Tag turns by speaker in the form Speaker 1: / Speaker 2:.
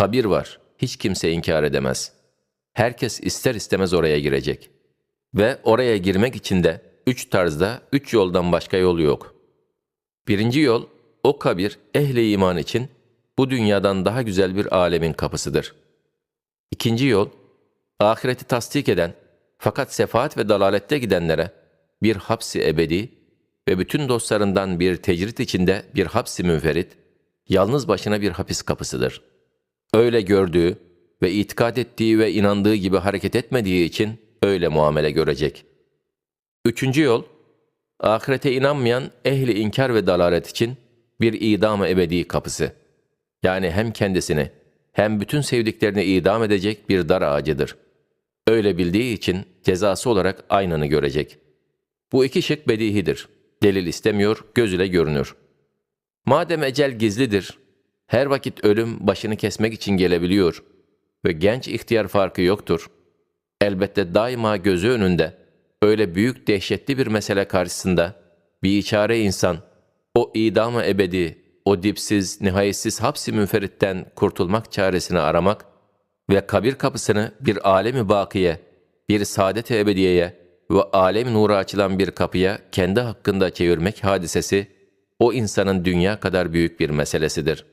Speaker 1: Kabir var. Hiç kimse inkar edemez. Herkes ister istemez oraya girecek. Ve oraya girmek için de üç tarzda, üç yoldan başka yol yok. Birinci yol, o kabir ehli iman için bu dünyadan daha güzel bir alemin kapısıdır. İkinci yol, ahireti tasdik eden fakat sefaat ve dalalette gidenlere bir hapsi ebedi ve bütün dostlarından bir tecrit içinde bir hapsi münferit, yalnız başına bir hapis kapısıdır. Öyle gördüğü ve itikad ettiği ve inandığı gibi hareket etmediği için öyle muamele görecek. Üçüncü yol, ahirete inanmayan ehli inkar ve dalalet için bir idam-ı ebedi kapısı. Yani hem kendisini hem bütün sevdiklerini idam edecek bir dar ağacıdır. Öyle bildiği için cezası olarak aynını görecek. Bu iki şık bedihidir. Delil istemiyor, göz ile görünür. Madem ecel gizlidir, her vakit ölüm başını kesmek için gelebiliyor ve genç ihtiyar farkı yoktur. Elbette daima gözü önünde öyle büyük dehşetli bir mesele karşısında bir içare insan o idam-ı ebedi, o dipsiz, nihayetsiz hapsi münferitten kurtulmak çaresini aramak ve kabir kapısını bir alemi bakiye, bir saadet-i ebediyeye ve alem nura açılan bir kapıya kendi hakkında çevirmek hadisesi o insanın dünya kadar büyük bir meselesidir.